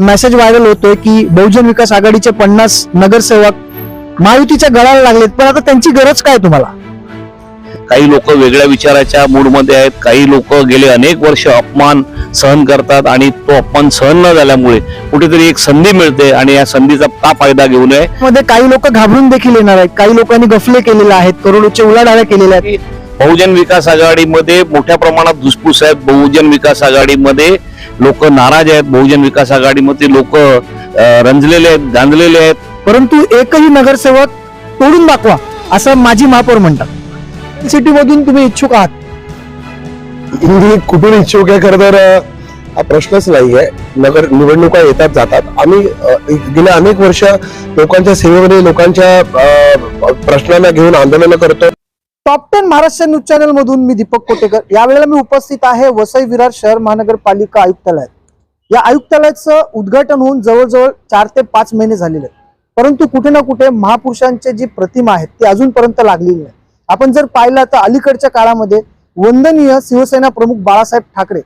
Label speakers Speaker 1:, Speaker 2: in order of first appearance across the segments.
Speaker 1: Message viral होतोय की बहुजन विकास आघाडीचे पन्नास नगरसेवक महायुतीच्या गळाला लागलेत. पण आता त्यांची गरज काय तुम्हाला?
Speaker 2: काही लोक वेगळ्या विचाराच्या मूडमध्ये आहेत. काही लोक गेले अनेक वर्ष अपमान सहन करतात आणि तो अपमान सहन न झाल्यामुळे कुठेतरी एक संधी मिळते आणि या संधीचा का फायदा घेऊ नये?
Speaker 1: मध्ये काही लोक घाबरून देखील येणार आहेत. काही लोकांनी गफले केलेले आहेत. करोडोचे उलाढाल्या केलेल्या आहेत.
Speaker 2: बहुजन विकास आघाडीमध्ये मोठ्या प्रमाणात धुसफूस आहेत. बहुजन विकास आघाडीमध्ये लोक नाराज आहेत बहुजन विकास आघाडीमध्ये लोक रंजलेले आहेत गांजलेले आहेत.
Speaker 1: परंतु एकही नगरसेवक तोडून दाखवा असं माजी महापौर म्हणतात. सिटी मधून तुम्ही इच्छुक आहात?
Speaker 3: मी कुठून इच्छुक आहे खरं तर हा प्रश्नच नाहीये नगर निवडणुका येतात जातात. आम्ही गेल्या अनेक वर्ष लोकांच्या सेवेमध्ये लोकांच्या प्रश्नांना घेऊन आंदोलनं करतो.
Speaker 1: Top ten Maharashtra news channel मधून मी दीपक कोटेकर. यावेळेला मी उपस्थित आहे वसई विरार शहर महानगरपालिका आयुक्तालयात. या आयुक्तालयाचं उद्घाटन होऊन जवळजवळ चार ते पाच महिने झालेले परंतु कुठे ना कुठे महापुरुषांची जी प्रतिमा आहेत ती अजूनपर्यंत लागलेली नाही. आपण जर पाहिलं तर अलीकडच्या काळामध्ये वंदनीय शिवसेना प्रमुख बाळासाहेब ठाकरे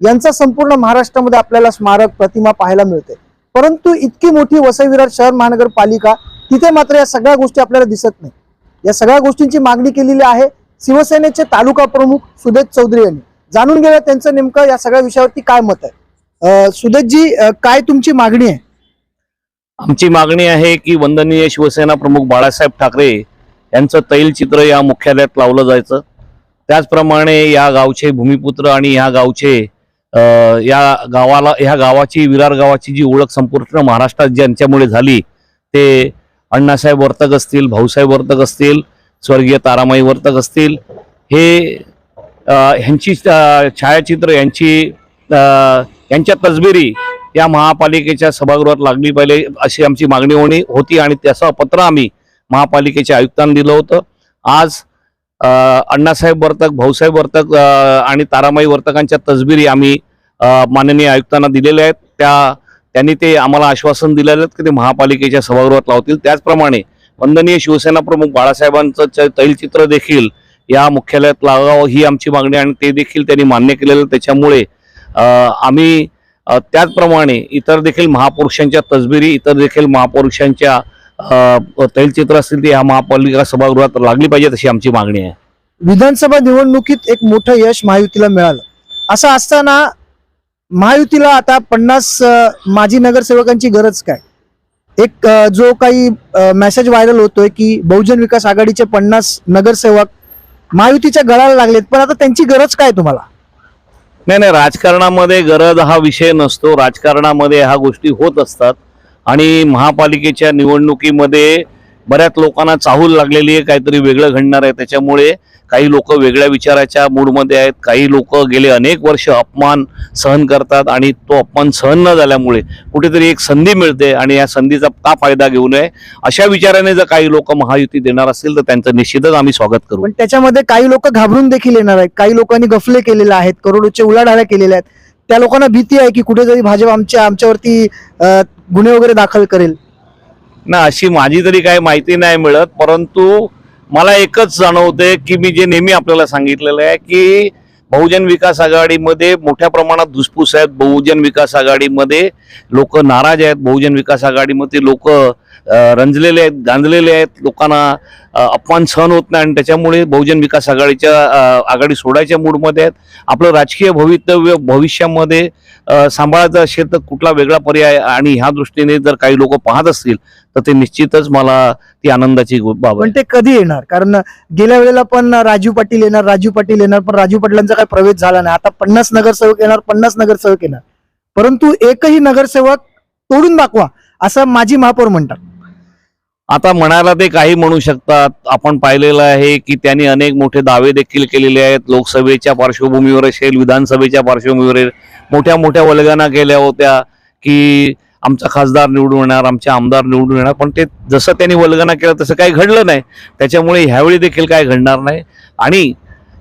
Speaker 1: यांचा संपूर्ण महाराष्ट्रामध्ये आपल्याला स्मारक प्रतिमा पाहायला मिळते. परंतु इतकी मोठी वसई विरार शहर महानगरपालिका तिथे मात्र या सगळ्या गोष्टी आपल्याला दिसत नाही या सगळ्या गोष्टींची मागणी केलेली आहे. शिवसेनेचे तालुका प्रमुख सुदेश चौधरी यांनी. जाणून घेऊया त्यांचं नेमकं या सगळ्या विषयावरती काय मत आहे. सुदेशजी काय तुमची मागणी आहे?
Speaker 2: आमची मागणी आहे की वंदनीय शिवसेना प्रमुख बाळासाहेब ठाकरे यांचं तैलचित्र या मुख्यालयात लावलं जायचं. त्याचप्रमाणे या गावचे भूमिपुत्र आणि या गावचे या गावाला ह्या गावाची विरार गावाची जी ओळख संपूर्ण महाराष्ट्रात ज्यांच्यामुळे झाली ते अण्णासाहेब वर्तक असतील भाऊसाहेब वर्तक असतील स्वर्गीय तारामाई वर्तक असतील हे ह्यांची छायाचित्र यांची यांच्या तसबिरी या महापालिकेच्या सभागृहात लागली पाहिजे अशी आमची मागणी होणी होती आणि त्याचं पत्र आम्ही महापालिकेच्या आयुक्तांना दिलं होतं. आज अण्णासाहेब वर्तक भाऊसाहेब वर्तक आणि तारामाई वर्तकांच्या तसबिरी आम्ही माननीय आयुक्तांना दिलेल्या आहेत. त्या त्यांनी ते आम्हाला आश्वासन दिलेलं की ते महापालिकेच्या सभागृहात लावतील. त्याचप्रमाणे वंदनीय शिवसेना प्रमुख बाळासाहेबांचं च- तैलचित्र देखील या मुख्यालयात लागावं ही आमची मागणी आणि ते देखील त्यांनी मान्य केलेलं. त्याच्यामुळे आम्ही त्याचप्रमाणे इतर देखील महापुरुषांच्या तसबिरी इतर देखील महापुरुषांच्या तैलचित्र असतील ते ह्या महापालिका सभागृहात लागली पाहिजे अशी आमची मागणी आहे.
Speaker 1: विधानसभा निवडणुकीत एक मोठं यश महायुतीला मिळालं. असं असताना महायुतीला आता पन्नास माजी नगरसेवकांची गरज काय? एक जो काही मेसेज व्हायरल होतोय की बहुजन विकास आघाडीचे पन्नास नगरसेवक महायुतीच्या गळाला लागलेत पण आता त्यांची गरज काय तुम्हाला?
Speaker 2: नाही नाही राजकारणामध्ये गरज हा विषय नसतो. राजकारणामध्ये ह्या गोष्टी होत असतात. आणि महापालिकेच्या निवडणुकीमध्ये बऱ्याच लोकांना चाहूल लागलेली आहे काहीतरी वेगळं घडणार आहे. त्याच्यामुळे काही लोक वेगळ्या विचाराच्या मूडमध्ये आहेत. काही लोक गेले अनेक वर्ष अपमान सहन करतात आणि तो अपमान सहन न झाल्यामुळे कुठेतरी एक संधी मिळते आणि या संधीचा का फायदा घेऊ नये? अशा विचाराने जर काही लोक महायुती देणार असतील तर त्यांचं निश्चितच आम्ही स्वागत करू.
Speaker 1: पण त्याच्यामध्ये काही लोक घाबरून देखील येणार आहेत. काही लोकांनी गफले केलेले आहेत करोडोचे उलाढाल्या केलेल्या आहेत. त्या लोकांना भीती आहे की कुठेतरी भाजप आमच्या आमच्यावरती गुन्हे वगैरे दाखल करेल.
Speaker 2: ना अशी माझी तरी काही माहिती नाही मिळत परंतु मला एकच जाणवते की मी जे नेहमी आपल्याला सांगितलेलं आहे की बहुजन विकास आघाडीमध्ये मोठ्या प्रमाणात धुसफूस आहेत. बहुजन विकास आघाडीमध्ये लोक नाराज आहेत. बहुजन विकास आघाडीमध्ये लोक रंजलेले आहेत गांजलेले आहेत लोकांना अपमान सहन होत नाही आणि त्याच्यामुळे बहुजन विकास आघाडीच्या आघाडी सोडायच्या मूडमध्ये आहेत. आपलं राजकीय भवितव्य भविष्यामध्ये सांभाळायचं असेल तर कुठला वेगळा पर्याय आणि ह्या दृष्टीने जर काही लोक पाहत असतील तर ते निश्चितच मला ती आनंदाची बाब
Speaker 1: पण ते कधी येणार? कारण गेल्या वेळेला पण राजू पाटील येणार राजू पाटील येणार पण राजू पाटलांचा काही प्रवेश झाला नाही. आता पन्नास नगरसेवक येणार पन्नास नगरसेवक येणार. परंतु एकही नगरसेवक तोडून दाखवा असं माजी महापौर म्हणतात.
Speaker 2: आता म्हणायला ते काही म्हणू शकतात. आपण पाहिलेलं आहे की त्यांनी अनेक मोठे दावे देखील केलेले आहेत. लोकसभेच्या पार्श्वभूमीवर असेल विधानसभेच्या पार्श्वभूमीवर मोठ्या मोठ्या वल्गना केल्या होत्या की आमचा खासदार निवडून येणार आमचे आमदार निवडून येणार. पण ते जसं त्यांनी वल्गना केलं तसं काही घडलं नाही. त्याच्यामुळे ह्यावेळी देखील काय घडणार नाही. आणि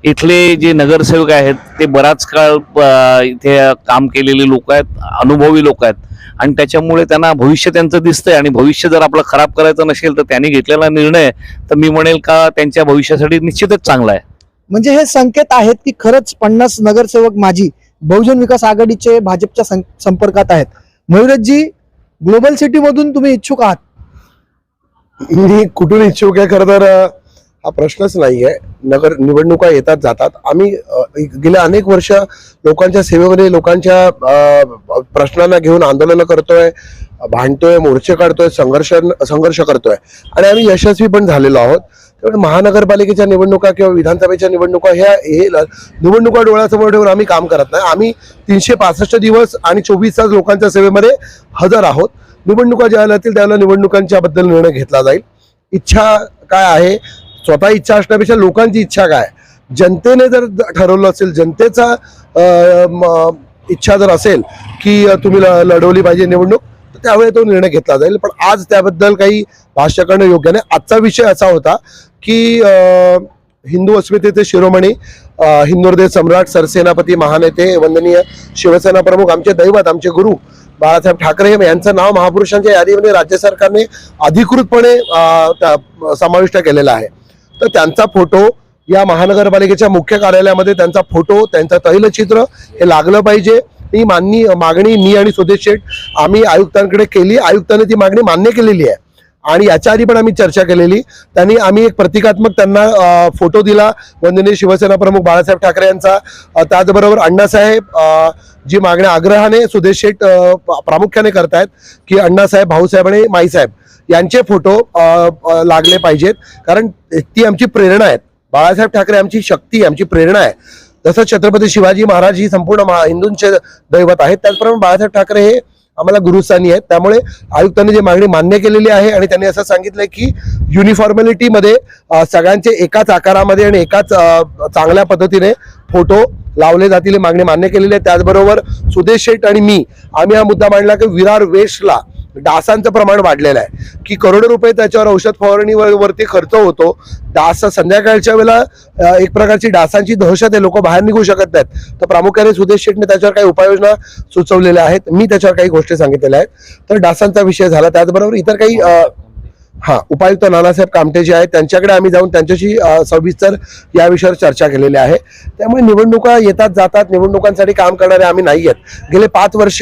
Speaker 2: इथले जे नगरसेवक आहेत ते बराच काळ इथे काम केलेले लोक आहेत अनुभवी लोक आहेत. आणि त्याच्यामुळे त्यांना भविष्य त्यांचं दिसतंय. आणि भविष्य जर आपलं खराब करायचं नसेल तर त्यांनी घेतलेला निर्णय तर मी म्हणेल का त्यांच्या भविष्यासाठी निश्चितच चांगला आहे.
Speaker 1: म्हणजे हे संकेत आहेत की खरंच पन्नास नगरसेवक माजी बहुजन विकास आघाडीचे भाजपच्या सं- संपर्कात आहेत. मयुरजी ग्लोबल सिटी मधून तुम्ही इच्छुक आहात?
Speaker 3: मी कुठून इच्छुक आहे खरं तर हा प्रश्नच नाही आहे नगर निवडणुका येतात जातात. आम्ही गेल्या अनेक वर्ष लोकांच्या सेवेमध्ये लोकांच्या प्रश्नांना घेऊन आंदोलनं करतोय भांडतोय मोर्चे काढतोय संघर्ष संघर्ष करतोय. आणि आम्ही यशस्वी पण झालेलो आहोत. त्यामुळे महानगरपालिकेच्या निवडणुका किंवा विधानसभेच्या निवडणुका ह्या हे निवडणुका डोळ्यासमोर ठेवून आम्ही काम करत नाही. आम्ही तीनशे पासष्ट दिवस आणि चोवीस तास लोकांच्या सेवेमध्ये हजर आहोत. निवडणुका ज्यावेळेला येतील त्यावेळेला निवडणुकांच्या बद्दल निर्णय घेतला जाईल. इच्छा काय आहे? स्वतः इच्छा असण्यापेक्षा लोकांची इच्छा काय? जनतेने जर द- ठरवलं असेल जनतेचा म, इच्छा जर असेल की तुम्ही ल- लढवली पाहिजे निवडणूक तर त्यावेळी तो निर्णय घेतला जाईल. पण आज त्याबद्दल काही भाष्य करणं योग्य नाही. आजचा विषय असा होता की हिंदू अस्मितेचे शिरोमणी अं, सम्राट सरसेनापती महानेते वंदनीय शिवसेना प्रमुख आमचे दैवत आमचे गुरु बाळासाहेब ठाकरे यांचं नाव महापुरुषांच्या यादीमध्ये राज्य सरकारने अधिकृतपणे त्या- समाविष्ट केलेलं आहे. तर त्यांचा फोटो या महानगरपालिकेच्या मुख्य कार्यालयामध्ये त्यांचा फोटो त्यांचं तैलचित्र हे लागलं पाहिजे. ही मान्य मागणी मी आणि सुदेश शेठ आम्ही आयुक्तांकडे केली. आयुक्तांनी ती मागणी मान्य केलेली आहे. आणि याच्या आधी पण आम्ही चर्चा केलेली. त्यांनी आम्ही एक प्रतिकात्मक त्यांना फोटो दिला. वंदनीय शिवसेना प्रमुख बाळासाहेब ठाकरे यांचा. त्याचबरोबर अण्णासाहेब जी मागण्या आग्रहाने सुदेश शेठ प्रामुख्याने करतायत की अण्णासाहेब भाऊसाहेब आणि माईसाहेब यांचे फोटो लागले पाहिजेत. कारण ती आमची प्रेरणा आहेत. बाळासाहेब ठाकरे आमची शक्ती आमची प्रेरणा आहे. जसं छत्रपती शिवाजी महाराज ही संपूर्ण महा- हिंदूंचे दैवत आहेत त्याचप्रमाणे बाळासाहेब ठाकरे हे आम्हाला गुरुस्थानी आहेत. त्यामुळे आयुक्तांनी जी मागणी मान्य केलेली आहे आणि त्यांनी असं सांगितलंय की युनिफॉर्मॅलिटीमध्ये सगळ्यांचे एकाच आकारामध्ये आणि एकाच चांगल्या पद्धतीने फोटो लावले जातील ही मागणी मान्य केलेली आहे. त्याचबरोबर सुदेश शेठ आणि मी आम्ही हा मुद्दा मांडला की विरार वेस्टला डासांचं प्रमाण वाढलेलं आहे. की करोडो रुपये त्याच्यावर औषध फवारणीवरती वरती खर्च होतो. डास संध्याकाळच्या वेळेला एक प्रकारची डासांची दहशत आहे. लोक बाहेर निघू शकत नाहीत. तर प्रामुख्याने सुदेश शेटने त्याच्यावर काही उपाययोजना सुचवलेल्या आहेत. मी त्याच्यावर काही गोष्टी सांगितलेल्या आहेत. तर डासांचा विषय झाला. त्याचबरोबर इतर काही हा उपायुक्त नानासाहेब कामटे जे आहेत त्यांच्याकडे आम्ही जाऊन त्यांच्याशी सविस्तर या विषयावर चर्चा केलेली आहे. त्यामुळे निवडणुका येतात जातात निवडणुकांसाठी काम करणारे आम्ही नाही आहेत. गेले पाच वर्ष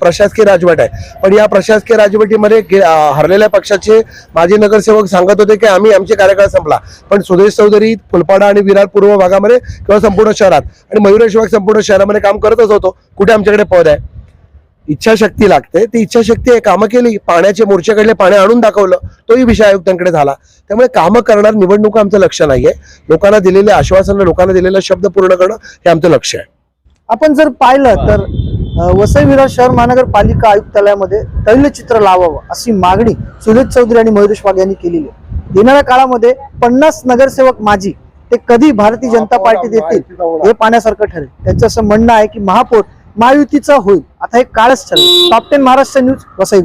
Speaker 3: प्रशासकीय राजवट आहे. पण या प्रशासकीय राजवटीमध्ये गे- हरलेल्या पक्षाचे माजी नगरसेवक सांगत होते की आम्ही आमचे कार्यकाळ संपला. पण सुदेश चौधरी फुलपाडा आणि विरार पूर्व भागामध्ये किंवा संपूर्ण शहरात आणि मयुरेश्वर संपूर्ण शहरामध्ये काम करतच होतो. कुठे आमच्याकडे पद आहे? इच्छाशक्ती लागते. ती इच्छाशक्ती आहे कामं केली पाण्याचे मोर्चे काढले पाणी आणून दाखवलं तोही विषय आयुक्तांकडे झाला. त्यामुळे कामं करणार निवडणुका आमचं लक्ष नाहीये. लोकांना दिलेले आश्वासन लोकांना दिलेला शब्द पूर्ण करणं हे आमचं लक्ष आहे.
Speaker 1: आपण जर पाहिलं तर वसई विरार शहर महानगरपालिका आयुक्तालयामध्ये तैलचित्र लावावं अशी मागणी सुनील चौधरी आणि मयुरेश वाघ यांनी केलेली आहे. येणाऱ्या काळामध्ये पन्नास नगरसेवक माजी ते कधी भारतीय जनता पार्टीत येतील हे पाहण्यासारखं ठरेल. त्यांचं असं म्हणणं आहे की महापौर महायुतीचा होईल. आता हे काळच ठरेल. Top ten Maharashtra news Vasai